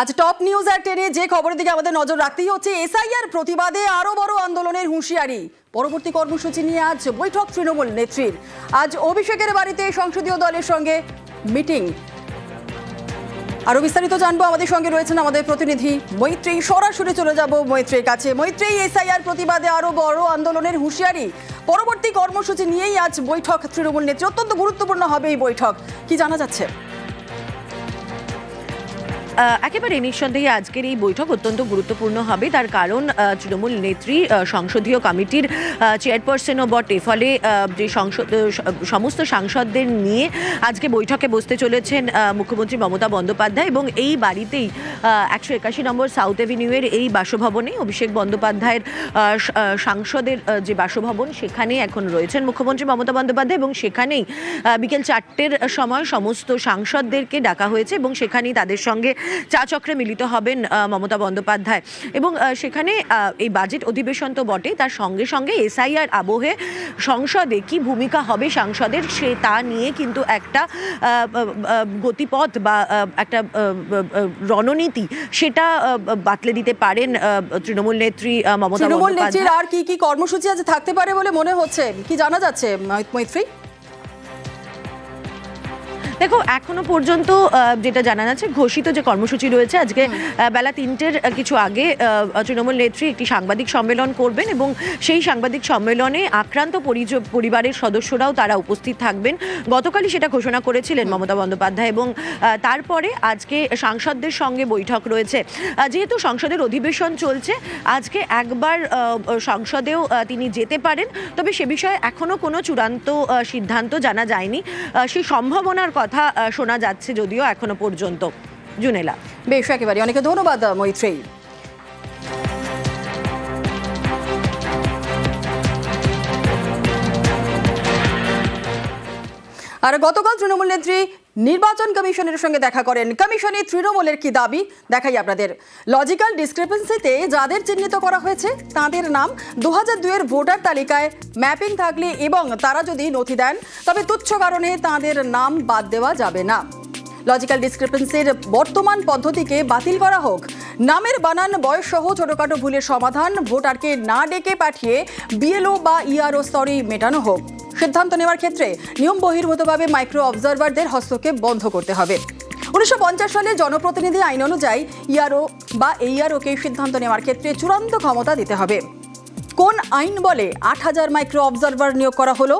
আজ top news আর টেনে যে খবরের দিকে আমাদের নজর রাখতেই হচ্ছে, এসআইআর প্রতিবাদে আরও বড় আন্দোলনের হুঁশিয়ারি। পরবর্তী কর্মসূচি নিয়ে আজ বৈঠক তৃণমূল নেত্রীর। আজ অভিষেকের বাড়িতে সংসদীয় দলের সঙ্গে মিটিং। আরও বিস্তারিত জানব, আমাদের সঙ্গে রয়েছেন আমাদের প্রতিনিধি মৈত্রী। সরাসরি চলে যাব মৈত্রীর কাছে। মৈত্রী, এসআইআর প্রতিবাদে আরও বড় আন্দোলনের হুঁশিয়ারি। পরবর্তী কর্মসূচি নিয়েই আজ বৈঠক তৃণমূল নেত্রী। অত্যন্ত গুরুত্বপূর্ণ হবে এই বৈঠক। কি জানা যাচ্ছে? একেবারে নিঃসন্দেহে আজকের এই বৈঠক অত্যন্ত গুরুত্বপূর্ণ হবে। তার কারণ তৃণমূল নেত্রী সংসদীয় কমিটির চেয়ারপারসনও বটে। ফলে যে সংসদ সমস্ত সাংসদদের নিয়ে আজকে বৈঠকে বসতে চলেছেন মুখ্যমন্ত্রী মমতা বন্দ্যোপাধ্যায় এবং এই বাড়িতেই একশো একাশি নম্বর সাউথ এভিনিউয়ের এই বাসভবনে অভিষেক বন্দ্যোপাধ্যায়ের সাংসদের যে বাসভবন সেখানে এখন রয়েছেন মুখ্যমন্ত্রী মমতা বন্দ্যোপাধ্যায় এবং সেখানেই বিকেল চারটের সময় সমস্ত সাংসদদেরকে ডাকা হয়েছে এবং সেখানেই তাদের সঙ্গে চা চক্রে মিলিত হবেন মমতা বন্দ্যোপাধ্যায়। এবং সেখানে এই বাজেট অধিবেশন তো বটে তার সঙ্গে সঙ্গে এসআইআর আবহে সংসদে কি ভূমিকা হবে সাংসদের সে তা নিয়ে কিন্তু একটা গতিপথ বা একটা রণনীতি সেটা বাতলে দিতে পারেন আহ, তৃণমূল নেত্রী মমতা তৃণমূল নেত্রীর বন্দ্যোপাধ্যায় আর কি কি কর্মসূচি আজ থাকতে পারে বলে মনে হচ্ছে? কি জানা যাচ্ছে মৈত্রী? দেখো এখনও পর্যন্ত যেটা জানা যাচ্ছে ঘোষিত যে কর্মসূচি রয়েছে আজকে বেলা তিনটের কিছু আগে তৃণমূল নেত্রী একটি সাংবাদিক সম্মেলন করবেন এবং সেই সাংবাদিক সম্মেলনে আক্রান্ত পরিবারের সদস্যরাও তারা উপস্থিত থাকবেন। গতকালই সেটা ঘোষণা করেছিলেন মমতা বন্দ্যোপাধ্যায় এবং তারপরে আজকে সাংসদদের সঙ্গে বৈঠক রয়েছে। যেহেতু সংসদের অধিবেশন চলছে আজকে একবার সংসদেও তিনি যেতে পারেন। তবে সে বিষয়ে এখনও কোনো চূড়ান্ত সিদ্ধান্ত জানা যায়নি। সেই সম্ভাবনার কথা আহ, শোনা যাচ্ছে যদিও এখনও পর্যন্ত। জুনেলা। বেশ একেবারে। অনেকে ধন্যবাদ মৈত্রী আর গতকাল তৃণমূল নেত্রী নির্বাচন কমিশনের সঙ্গে দেখা করেন কমিশনে তৃণমূলের কি দাবি? দেখাই আপনাদের। লজিক্যাল ডিসক্রিপেন্সিতে যাদের চিহ্নিত করা হয়েছে, তাদের নাম দু হাজার দুয়ের ভোটার তালিকায় ম্যাপিং থাকলে এবং তারা যদি নথি দেন, তবে তুচ্ছ কারণে তাদের নাম বাদ দেওয়া যাবে না। লজিক্যাল ডিসক্রিপেন্সির বর্তমান পদ্ধতিকে বাতিল করা হোক। নামের বানান বয়স সহ ছোটখাটো ভুলের সমাধান, ভোটারকে না ডেকে পাঠিয়ে বিএলও বা ইআরও স্তরে মেটানো হোক। সিদ্ধান্ত নেওয়ার ক্ষেত্রে নিয়ম বহির্ভূতভাবে মাইক্রো অবজারভারদের হস্তক্ষেপ বন্ধ করতে হবে। উনিশশো পঞ্চাশ সালে জনপ্রতিনিধি আইন অনুযায়ী ইআরও বা এইআরওকে সিদ্ধান্ত নেওয়ার ক্ষেত্রে চূড়ান্ত ক্ষমতা দিতে হবে। কোন আইন বলে আট হাজার মাইক্রো অবজারভার নিয়োগ করা হলো,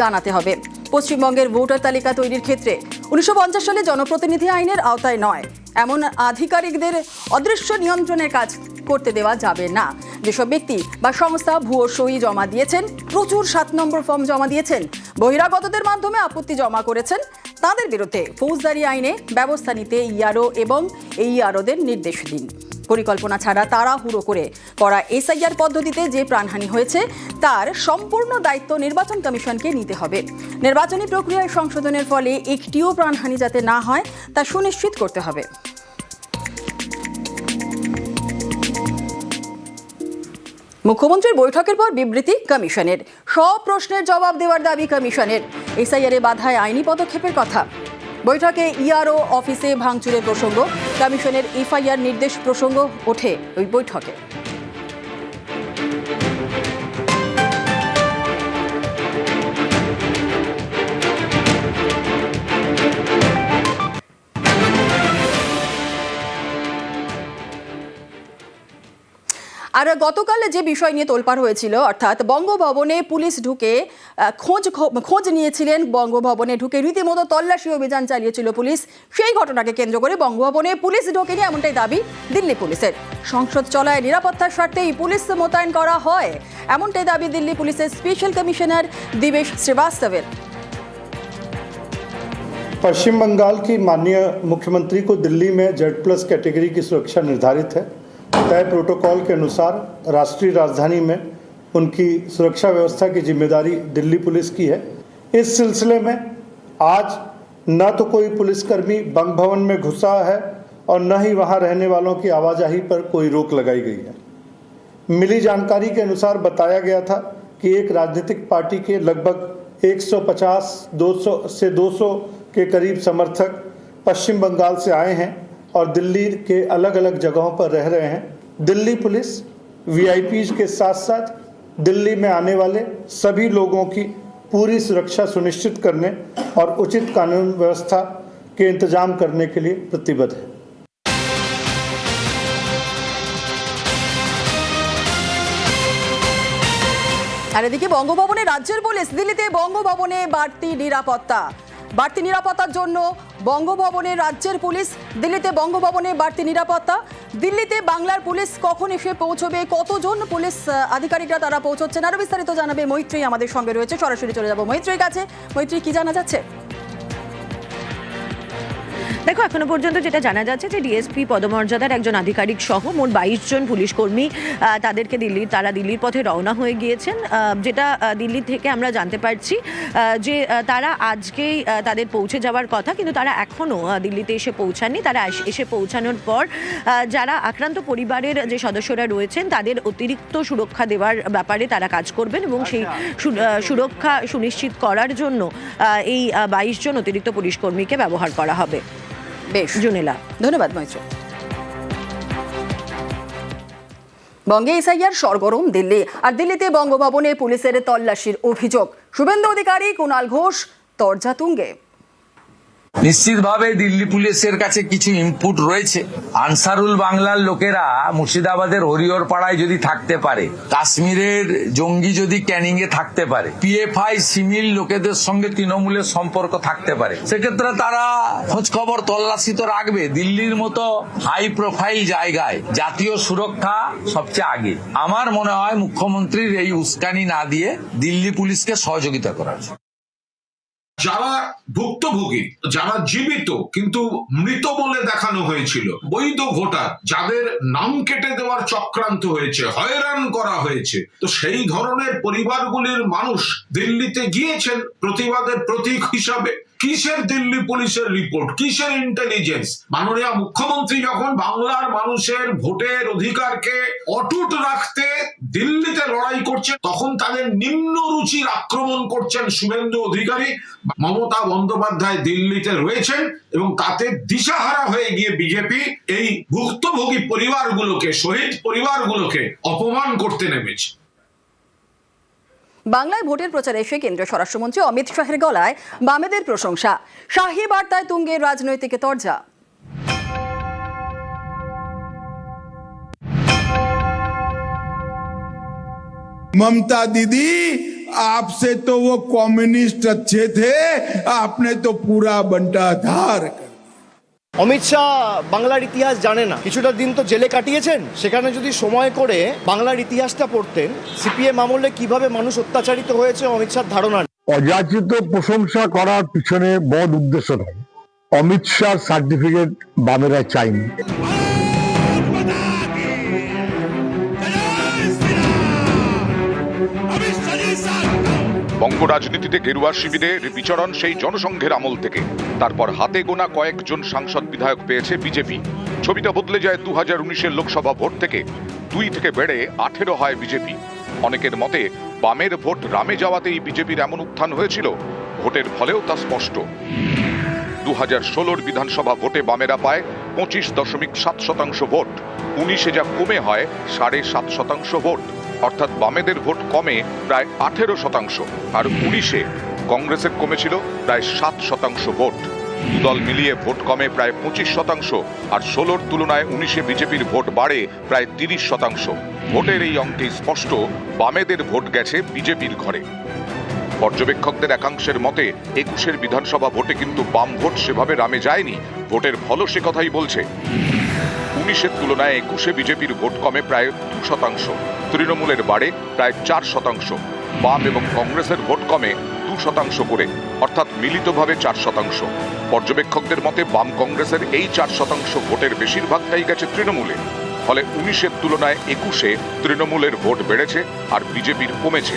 জানাতে হবে। পশ্চিমবঙ্গের ভোটার তালিকা তৈরির ক্ষেত্রে উনিশশো পঞ্চাশ সালে জনপ্রতিনিধি আইনের আওতায় নয়। এমন আধিকারিকদের অদৃশ্য নিয়ন্ত্রণের কাজ করতে দেওয়া যাবে না। যেসব ব্যক্তি বা সংস্থা ভুয়ো সই জমা দিয়েছেন, প্রচুর সাত নম্বর ফর্ম জমা দিয়েছেন, বহিরাগতদের মাধ্যমে আপত্তি জমা করেছেন, তাদের বিরুদ্ধে ফৌজদারি আইনে ব্যবস্থা নিতে ইয়ারও এবং এই ইয়ারোদের নির্দেশ দিন। পরিকল্পনা ছাড়া তাড়াহুড়ো করে করা এসআইআর পদ্ধতিতে যে প্রাণহানি হয়েছে, তার সম্পূর্ণ দায়িত্ব নির্বাচন কমিশনকে নিতে হবে। নির্বাচনী প্রক্রিয়ায় সংশোধনের ফলে একটিও প্রাণহানি যাতে না হয়, তা সুনিশ্চিত করতে হবে। মুখ্যমন্ত্রীর বৈঠকের পর বিবৃতি কমিশনের। সব প্রশ্নের জবাব দেওয়ার দাবি কমিশনের। এসআইআর বাধায় আইনি পদক্ষেপের কথা। বৈঠকে ইআরও অফিসে ভাঙচুরের প্রসঙ্গ, কমিশনের এফআইআর নির্দেশ প্রসঙ্গ ওঠে ওই বৈঠকে। আর গতকাল যে বিষয় নিয়ে তোলপাড় হয়েছিল অর্থাৎ বঙ্গভবনে পুলিশ ঢুকে আহ, খোঁজ খ- খোঁজ নিয়েছিলেন বঙ্গভবনে ঢুকে রীতিমতো তল্লাশি অভিযান চালিয়েছিল পুলিশ সেই ঘটনাকে কেন্দ্র করে বঙ্গভবনে পুলিশ ঢোকেনি এমনটাই দাবি দিল্লি পুলিশের সংসদ চলায় নিরাপত্তার স্বার্থেই পুলিশ মোতায়েন করা হয় এমনটাই দাবি দিল্লি পুলিশের স্পেশাল কমিশনার দিবেশ শ্রীবাস্তবের पश्चिम बंगाल की माननीय मुख्यमंत्री को दिल्ली में जेड प्लस कैटेगरी की सुरक्षा निर्धारित है तय प्रोटोकॉल के अनुसार राष्ट्रीय राजधानी में उनकी सुरक्षा व्यवस्था की ज़िम्मेदारी दिल्ली पुलिस की है। इस सिलसिले में आज न तो कोई पुलिसकर्मी बंग भवन में घुसा है और न ही वहाँ रहने वालों की आवाजाही पर कोई रोक लगाई गई है। मिली जानकारी के अनुसार बताया गया था कि एक राजनीतिक पार्टी के लगभग 150 200 से 200 के करीब समर्थक पश्चिम बंगाल से आए हैं। और दिल्ली के अलग अलग जगहों पर रह रहे हैं दिल्ली पुलिस वीआईपीज के साथ साथ दिल्ली में आने वाले सभी लोगों की पूरी सुरक्षा सुनिश्चित करने और उचित कानून व्यवस्था के इंतजाम करने के लिए प्रतिबद्ध है আর এদিকে বঙ্গভবনে রাজ্যের পুলিশ দিল্লিতে বঙ্গভবনে বাড়তি নিরাপত্তা বাড়তি নিরাপত্তার জন্য বঙ্গভবনে রাজ্যের পুলিশ, দিল্লিতে বঙ্গভবনে বাড়তি নিরাপত্তা, দিল্লিতে বাংলার পুলিশ কখন এসে পৌঁছবে, কতজন পুলিশ আধিকারিকরা তারা পৌঁছচ্ছেন আরও বিস্তারিত জানাবে মৈত্রী আমাদের সঙ্গে রয়েছে। সরাসরি চলে যাব মৈত্রীর কাছে। মৈত্রী, কি জানা যাচ্ছে? দেখো এখনও পর্যন্ত যেটা জানা যাচ্ছে যে ডিএসপি পদমর্যাদার একজন আধিকারিক সহ মোট বাইশ জন পুলিশ কর্মী তাদেরকে দিল্লির তারা দিল্লির পথে রওনা হয়ে গিয়েছেন। যেটা দিল্লি থেকে আমরা জানতে পারছি যে তারা আজকেই তাদের পৌঁছে যাওয়ার কথা কিন্তু তারা এখনও দিল্লিতে এসে পৌঁছাননি। তারা এসে পৌঁছানোর পর যারা আক্রান্ত পরিবারের যে সদস্যরা রয়েছেন তাদের অতিরিক্ত সুরক্ষা দেওয়ার ব্যাপারে তারা কাজ করবেন এবং সেই সুরক্ষা সুনিশ্চিত করার জন্য এই বাইশ জন অতিরিক্ত পুলিশ কর্মীকে ব্যবহার করা হবে। বেশ। জুনিলা। ধন্যবাদ বঙ্গে এসআইয়ার সরগরম দিল্লি আর দিল্লিতে বঙ্গভবনে পুলিশের তল্লাশির অভিযোগ। শুভেন্দু অধিকারী, কুণাল ঘোষ, তরজা তুঙ্গে। নিশ্চিতভাবে দিল্লি পুলিশের কাছে কিছু ইনপুট রয়েছে। আনসারুল বাংলার লোকেরা মুর্শিদাবাদের হরিহর পাড়ায় যদি থাকতে পারে, কাশ্মীরের জঙ্গি যদি ক্যানিং এ থাকতে পারে পিএফআই সিমিল লোকেদের সঙ্গে তৃণমূলের সম্পর্ক থাকতে পারে, সেক্ষেত্রে তারা খোঁজ খবর তল্লাশি তো রাখবে দিল্লির মতো হাই প্রোফাইল জায়গায়। জাতীয় সুরক্ষা সবচেয়ে আগে। আমার মনে হয় মুখ্যমন্ত্রীর এই উস্কানি না দিয়ে দিল্লি পুলিশকে সহযোগিতা করার যারা ভুক্তভোগী, যারা জীবিত, কিন্তু মৃত বলে দেখানো হয়েছিল, বৈধ ভোটার, যাদের নাম কেটে দেওয়ার চক্রান্ত হয়েছে, হয়রান করা হয়েছে, তো সেই ধরনের পরিবারগুলির মানুষ দিল্লিতে গিয়েছেন প্রতিবাদের প্রতীক হিসাবে। কিসের দিল্লি পুলিশের রিপোর্ট কিসের ইন্টেলিজেন্স মাননীয় মুখ্যমন্ত্রী যখন বাংলার মানুষের ভোটের অধিকারকে অটুট রাখতে দিল্লিতে লড়াই করছে তখন তাদের নিম্ন রুচির আক্রমণ করছেন শুভেন্দু অধিকারী। মমতা বন্দ্যোপাধ্যায় দিল্লিতে রয়েছেন এবং তাতে দিশাহারা হয়ে গিয়ে বিজেপি এই ভুক্তভোগী পরিবারগুলোকে, শহীদ পরিবারগুলোকে অপমান করতে নেমেছে। বাংলায় ভোটের প্রচারে এসে কেন্দ্রীয় স্বরাষ্ট্রমন্ত্রী অমিত শাহের গলায় বামেদের প্রশংসা শাহী বার্তায় তুঙ্গের রাজনৈতিক তরজা ममता दीदी आपसे तो वो कम्युनिस्ट अच्छे थे आपने तो पूरा बंटाधार कर অমিত শাহ বাংলার ইতিহাস জানে না। কিছুটা দিন তো জেলে কাটিয়েছেন। সেখানে যদি সময় করে বাংলার ইতিহাসটা পড়তেন, সিপিএম আমলে কীভাবে মানুষ অত্যাচারিত হয়েছে অমিত শাহ ধারণা। অযাচিত প্রশংসা করার পিছনে বড় উদ্দেশ্য নয়। অমিত শাহ সার্টিফিকেট বামেরা চাইনি বঙ্গ রাজনীতিতে গেরুয়া শিবিরের বিচরণ সেই জনসংঘের আমল থেকে। তারপর হাতে গোনা কয়েকজন সাংসদ বিধায়ক পেয়েছে বিজেপি। ছবিটা বদলে যায় দু হাজার উনিশের লোকসভা ভোট থেকে। দুই থেকে বেড়ে আঠেরো হয় বিজেপি। অনেকের মতে, বামের ভোট রামে যাওয়াতেই বিজেপির এমন উত্থান হয়েছিল। ভোটের ফলেও তা স্পষ্ট। দু হাজার ষোলোর বিধানসভা ভোটে বামেরা পায় পঁচিশ দশমিক সাত শতাংশ ভোট। উনিশে যা কমে হয় সাড়ে সাত শতাংশ ভোট। অর্থাৎ বামেদের ভোট কমে প্রায় আঠেরো শতাংশ, আর উনিশে কংগ্রেসের কমেছিল প্রায় সাত শতাংশ ভোট। দল মিলিয়ে ভোট কমে প্রায় পঁচিশ শতাংশ, আর ষোলোর তুলনায় উনিশে বিজেপির ভোট বাড়ে প্রায় তিরিশ শতাংশ। ভোটের এই অঙ্কে স্পষ্ট, বামেদের ভোট গেছে বিজেপির ঘরে। পর্যবেক্ষকদের একাংশের মতে, একুশের বিধানসভা ভোটে কিন্তু বাম ভোট সেভাবে রামে যায়নি, ভোটের ফলও সে কথাই বলছে। উনিশের তুলনায় একুশে বিজেপির ভোট কমে প্রায় দু শতাংশ। তৃণমূলের বাড়ে প্রায় চার শতাংশ। বাম এবং কংগ্রেসের ভোট কমে দু শতাংশ করে, অর্থাৎ মিলিতভাবে চার শতাংশ। পর্যবেক্ষকদের মতে, বাম কংগ্রেসের এই চার শতাংশ ভোটের বেশিরভাগটাই গেছে তৃণমূলে। ফলে উনিশের তুলনায় একুশে তৃণমূলের ভোট বেড়েছে আর বিজেপির কমেছে।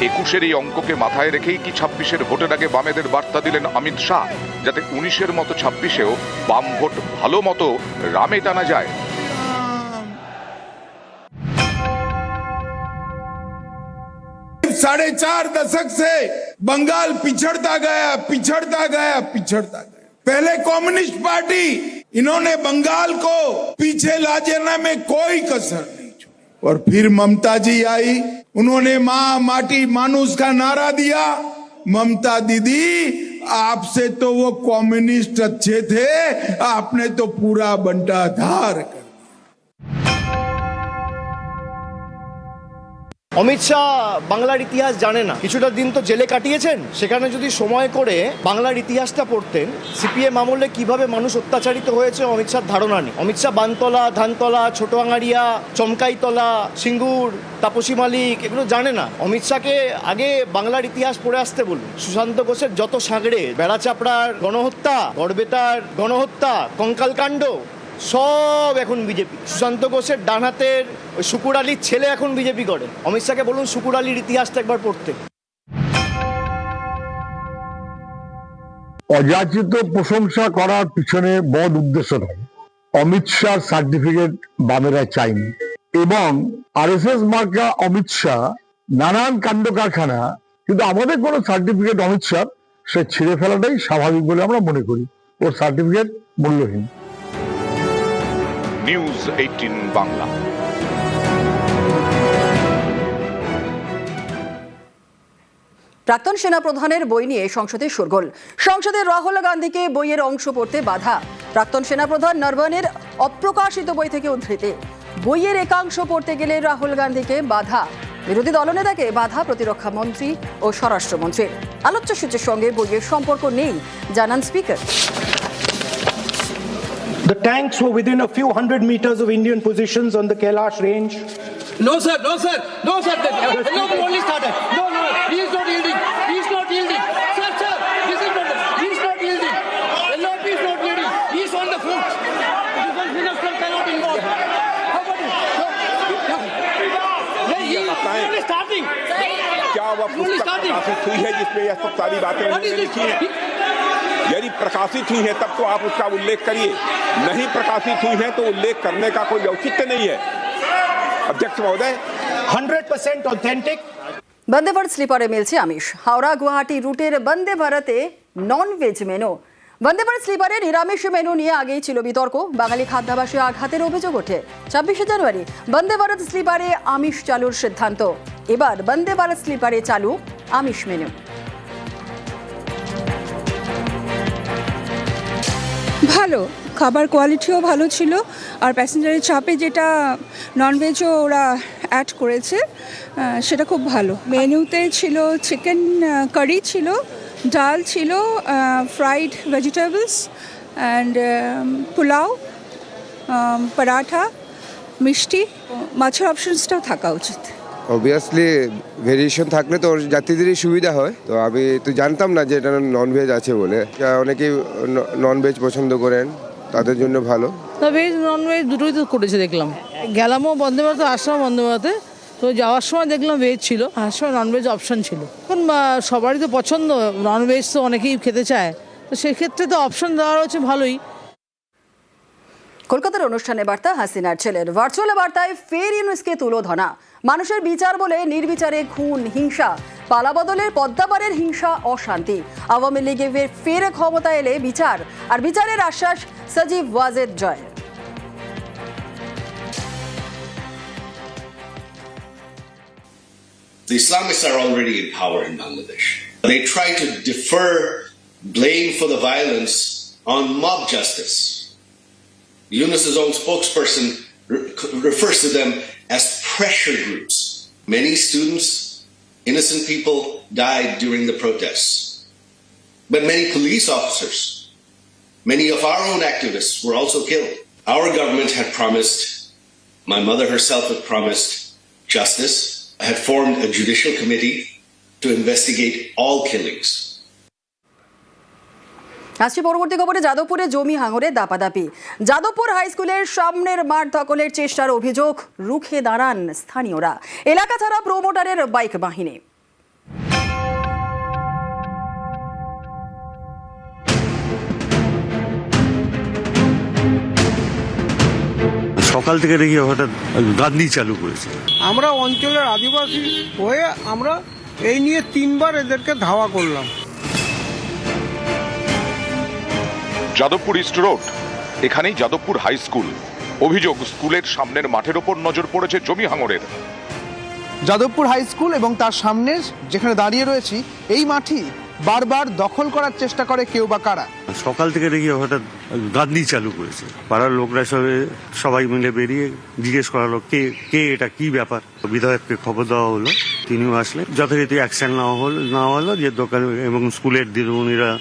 একুশের এই অঙ্ককে মাথায় রেখেই কি ছাব্বিশের ভোটের আগে বামেদের বার্তা দিলেন অমিত শাহ? যাতে উনিশের মতো ছাব্বিশেও বাম ভোট ভালো মতো রামে টানা যায়। साढ़े चार दशक से बंगाल पिछड़ता गया पिछड़ता गया पिछड़ता गया। पहले कम्युनिस्ट पार्टी, इन्होंने बंगाल को पीछे ला जाने में कोई कसर नहीं छोड़ी। और फिर ममता जी आई, उन्होंने माँ माटी मानुस का नारा दिया। ममता दीदी, आपसे तो वो कम्युनिस्ट अच्छे थे, आपने तो पूरा बंटाधार कर অমিত শাহ বাংলার ইতিহাস জানে না। কিছুটা দিন তো জেলে কাটিয়েছেন। সেখানে যদি সময় করে বাংলার ইতিহাসটা পড়তেন, সিপিএম আমলে কীভাবে মানুষ অত্যাচারিত হয়েছে অমিত শাহ ধারণা নেই। অমিত শাহ বানতলা, ধানতলা ছোট আঙারিয়া চমকাইতলা, সিঙ্গুর, তাপসী মালিক এগুলো জানে না। অমিত শাহকে আগে বাংলার ইতিহাস পড়ে আসতে বলুন। সুশান্ত ঘোষের যত সাগড়ে বেড়া চাপড়ার গণহত্যা, গড়বেতার গণহত্যা, কঙ্কালকাণ্ড সব এখন বিজেপি। সুশান্ত ঘোষের ডান হাতের ওই শুকুর আলীর ছেলে এখন বিজেপি করে। অমিত শাহকে বলুন শুকুর আলীর ইতিহাসটা একবার পড়তে। অযাচিত প্রশংসা করার পিছনে বদ উদ্দেশ্য থাকে অমিত শাহ সার্টিফিকেট বামেরা চাইনি এবং আর এস এস মার্কা অমিত শাহ নানান কাণ্ড কারখানা কিন্তু আমাদের কোনো সার্টিফিকেট অমিত শাহ, সে ছিঁড়ে ফেলাটাই স্বাভাবিক বলে আমরা মনে করি। ওর সার্টিফিকেট মূল্যহীন। নিউজ এইটিন বাংলা প্রাক্তন সেনাপ্রধানের বই নিয়ে সংসদে শোরগোল। সংসদে রাহুল গান্ধীকে বইয়ের অংশ পড়তে বাধা। প্রাক্তন সেনাপ্রধান নরবনের অপ্রকাশিত বই থেকে উদ্ধৃতি। বইয়ের একাংশ পড়তে গেলে রাহুল গান্ধীকে বাধা। বিরোধী দলনেতাকে বাধা প্রতিরক্ষা মন্ত্রী ও স্বরাষ্ট্রমন্ত্রীর। আলোচ্য সূচির সঙ্গে বইয়ের সম্পর্ক নেই, জানান speaker. The tanks were within a few hundred meters of Indian positions on the Kailash range. No, sir, no, sir, no, sir. The, no, we only started. No, no, he is not yielding. He is not yielding. Sir, sir, this is not. He is not yielding. LRP is not yielding. He is on the front. Defense minister cannot involve. How about it? Yeah, he is only starting. क्या वह Only पुस्तक starting. प्रकाशित हुई है जिसमें यह सब सारी बातें What उन्होंने is this? लिखी हैं यदि प्रकाशित हुई है तब तो आप उसका उल्लेख करिए नहीं प्रकाशित हुई है तो उल्लेख करने का कोई औचित्य नहीं है अध्यक्ष महोदय 100% authentic. বন্দে ভারত স্লিপারে মিলছে আমিষ হাওড়া গুয়াহাটি রুটের বন্দে ভারতে non veg menu Vande Bharat স্লিপারে নিরামিষ মেনু নিয়ে আগেই ছিল বিতর্ক বাঙালি খাদ্যাভাসে আঘাতের অভিযোগ ওঠে ছাব্বিশে জানুয়ারি বন্দে ভারত স্লিপারে আমিষ চালুর সিদ্ধান্ত এবার বন্দে ভারত স্লিপারে চালু আমিষ মেনু ভালো, খাবার কোয়ালিটিও ভালো ছিল। আর প্যাসেঞ্জারের চাপে যেটা ননভেজও ওরা অ্যাড করেছে সেটা খুব ভালো। মেনুতে ছিল চিকেন কারি ছিল, ডাল ছিল fried vegetables and pulao paratha, মিষ্টি। মাছের অপশনসটাও থাকা উচিত। অবভিয়াসলি ভেরিয়েশন থাকলে তো যাত্রীদেরই সুবিধা হয়। তো আমি তো জানতাম না যে এটা নন ভেজ আছে বলে। অনেকেই নন ভেজ পছন্দ করেন তাদের জন্য ভালো। না ভেজ নন ভেজ দুটোই তো করেছে দেখলাম। গেলামও বন্দে ভারতে আসলাম বন্দে ভারতে তো যাওয়ার সময় দেখলাম ভেজ ছিল আসার সময় ননভেজ অপশন ছিল। এখন সবারই তো পছন্দ ননভেজ তো অনেকেই খেতে চায়। তো সেক্ষেত্রে তো অপশন দেওয়া হচ্ছে ভালোই। কলকাতার অনুষ্ঠানে বার্তা হাসিনার ছেলের ভার্চুয়াল বার্তায় ফের ইউনুসকে তুলোধনা মানুষের বিচার বলে নির্বিচারে খুন হিংসা পালাবদলের পদ্মাপাড়ের হিংসা অশান্তি আওয়ামী লীগে ফের ফের ক্ষমতা এলে বিচার আর বিচারের আশ্বাস Sajeeb Wazed Joy The Islamists are already in power in Bangladesh. They try to defer blame for the violence on mob justice. Yunus's own spokesperson re- refers to them as pressure groups. Many students, innocent people died during the protests. But many police officers, many of our own activists were also killed. Our government had promised, my mother herself had promised justice, had formed a judicial committee to investigate all killings. আসছি পরবর্তী খবরে যাদবপুরে জমি হাঙরে দাপাদাপি। Jadavpur high স্কুলের সামনের মাঠ দখলের চেষ্টার অভিযোগ রুখে দাঁড়ান স্থানীয়রা। এলাকা ছাড়া প্রোমোটারের বাইক বাহিনী। সকাল থেকে দেখি হঠাৎ গান্ধী চালু করেছে। আমরা অঞ্চলের আদিবাসী হয়ে আমরা এই নিয়ে তিনবার এদেরকে ধাওয়া করলাম। Jadavpur east road. এখানেই যাদবপুর হাই স্কুল। অভিযোগ, স্কুলের সামনের মাঠের ওপর নজর পড়েছে জমি হাঙরের। যাদবপুর হাই স্কুল এবং তার সামনে যেখানে দাঁড়িয়ে রয়েছি, এই মাঠই বারবার দখল করার চেষ্টা করে কেউ বা কারা? সকাল থেকে দেখি হঠাৎ গান্ধী চালু করেছে। পাড়ার লোকরা সবে সবাই মিলে বেরিয়ে জিজ্ঞেস করালো, কে কে এটা? কি ব্যাপার? বিধায়ককে খবর দেওয়া হলো। তিনিও আসলেন। যথারীতি অ্যাকশন নেওয়া হলো নেওয়া হলো যে দোকান এবং স্কুলের দিদিমণিরা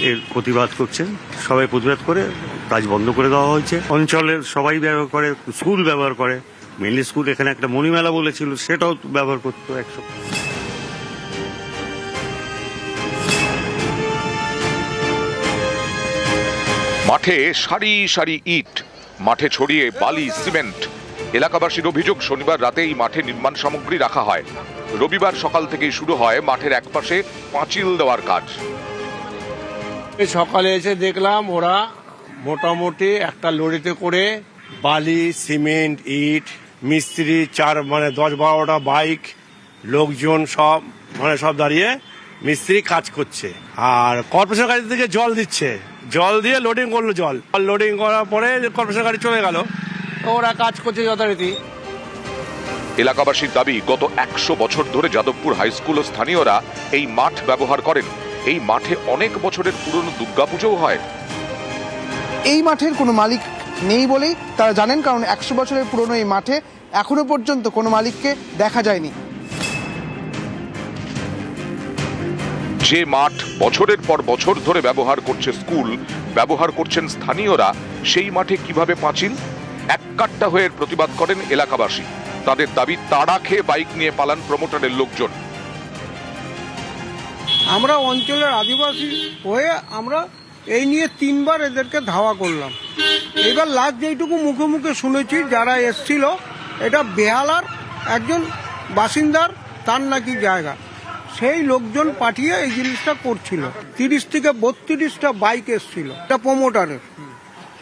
এর প্রতিবাদ করছেন। সবাই প্রতিবাদ করে কাজ বন্ধ করে দেওয়া হয়েছে। অঞ্চলের সবাই ব্যবহার করে, স্কুল ব্যবহার করে। মেনলি স্কুল এখানে একটা মণিমেলা বলেছিল, সেটাও ব্যবহার করতো একশো। মাঠে সারি সারি ইট, মাঠে ছড়িয়ে বালি, সিমেন্ট। এলাকাবাসীর অভিযোগ, শনিবার রাতে এই মাঠে নির্মাণ সামগ্রী রাখা হয়। রবিবার সকাল থেকেই শুরু হয় মাঠের একপাশে পাঁচিল দেওয়ার কাজ। সকালে এসে দেখলাম ওরা মোটামুটি একটা লরিতে করে বালি, সিমেন্ট, ইট, মিস্ত্রি, চার মানে দশ বারোটা বাইক, লোকজন সব মানে সব দাঁড়িয়ে মিস্ত্রি কাজ করছে। আর কর্পোরেশন কাজ থেকে জল দিচ্ছে। জল দিয়ে লোডিং করল জল। লোডিং করার পরে কর্পোরেশন গাড়ি চলে গেল ওরা কাজ করছে যথারীতি। এলাকাবাসীর দাবি গত একশো বছর ধরে যাদবপুর হাই স্কুল ও স্থানীয়রা এই মাঠ ব্যবহার করেন। এই মাঠে অনেক বছরের পুরনো দুর্গাপুজোও হয়। এই মাঠের কোনো মালিক নেই বলেই তারা জানেন কারণ একশো বছরের পুরনো এই মাঠে এখনও পর্যন্ত কোনো মালিককে দেখা যায়নি। যে মাঠ বছরের পর বছর ধরে ব্যবহার করছে স্কুল, ব্যবহার করছেন স্থানীয়রা, সেই মাঠে কীভাবে পাঁচিল? এক কাট্টা হয়ে প্রতিবাদ করেন এলাকাবাসী। তাদের দাবি, তাড়া খেয়ে বাইক নিয়ে পালান প্রমোটারের লোকজন। আমরা অঞ্চলের আদিবাসী হয়ে আমরা এই নিয়ে তিনবার এদেরকে ধাওয়া করলাম। এবার লাস্ট যেইটুকু মুখে মুখে শুনেছি, যারা এসছিল, এটা বেহালার একজন বাসিন্দার, তার নাকি জায়গা। সেই লোকজন পাঠিয়ে এই জিনিসটা করছিল। তিরিশ থেকে বত্রিশটা বাইক এসছিল এটা প্রোমোটারের।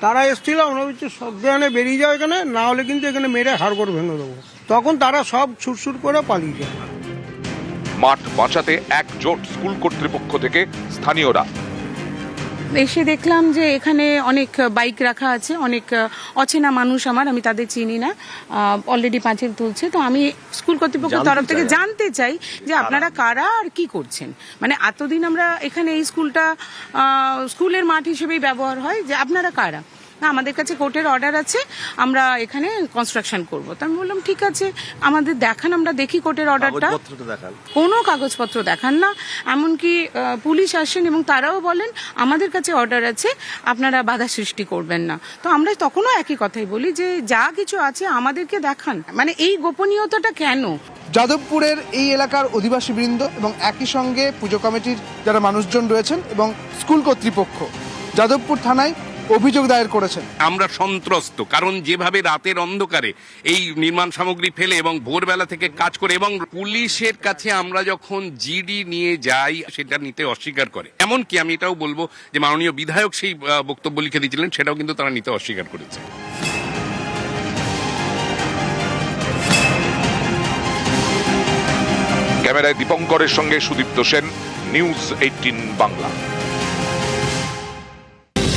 তারা এসছিল, আমরা বলছি সজ্ঞানে বেরিয়ে যাও এখানে, না হলে কিন্তু এখানে মেরে হাড়গোড় ভেঙে দেবো। তখন তারা সব ছুটছুট করে পালিয়ে যায়। মাঠ বাঁচাতে একজোট স্কুল কর্তৃপক্ষ থেকে স্থানীয়রা এসে দেখলাম যে এখানে অনেক বাইক রাখা আছে অনেক অচেনা মানুষ আমার আমি তাদের চিনি না অলরেডি পাঁচিল তুলছে। তো আমি স্কুল কর্তৃপক্ষের তরফ থেকে জানতে চাই যে আপনারা কারা আর কি করছেন? মানে এতদিন আমরা এখানে এই স্কুলটা স্কুলের মাঠ হিসেবেই ব্যবহার হয় যে আপনারা কারা? না আমাদের কাছে কোর্টের অর্ডার আছে আমরা এখানে কনস্ট্রাকশন করব। তো আমি বললাম ঠিক আছে আমাদের দেখান আমরা দেখি কোর্টের অর্ডারটা। কোনো কাগজপত্র দেখান না এমনকি পুলিশ আসেন এবং তারাও বলেন আমাদের কাছে অর্ডার আছে আপনারা বাধা সৃষ্টি করবেন না। তো আমরা তখনও একই কথাই বলি যে যা কিছু আছে আমাদেরকে দেখান। মানে এই গোপনীয়তাটা কেন? যাদবপুরের এই এলাকার অধিবাসী বৃন্দ এবং একই সঙ্গে পুজো কমিটির যারা মানুষজন রয়েছেন এবং স্কুল কর্তৃপক্ষ যাদবপুর থানায় অভিযোগ দায়ের করেছেন। আমরা সন্ত্রস্ত কারণ যেভাবে রাতের অন্ধকারে এই নির্মাণ সামগ্রী ফেলে এবং ভোরবেলা থেকে কাজ করে এবং পুলিশের কাছে আমরা যখন জিডি নিয়ে যাই সেটা নিতে অস্বীকার করে। এমনকি আমি এটাও বলব যে মাননীয় বিধায়ক সেই বক্তব্য লিখে দিয়েছিলেন সেটাও কিন্তু তারা নিতে অস্বীকার করেছে। ক্যামেরায় দীপঙ্করের সঙ্গে সুদীপ্ত সেন নিউজ এইটিন বাংলা।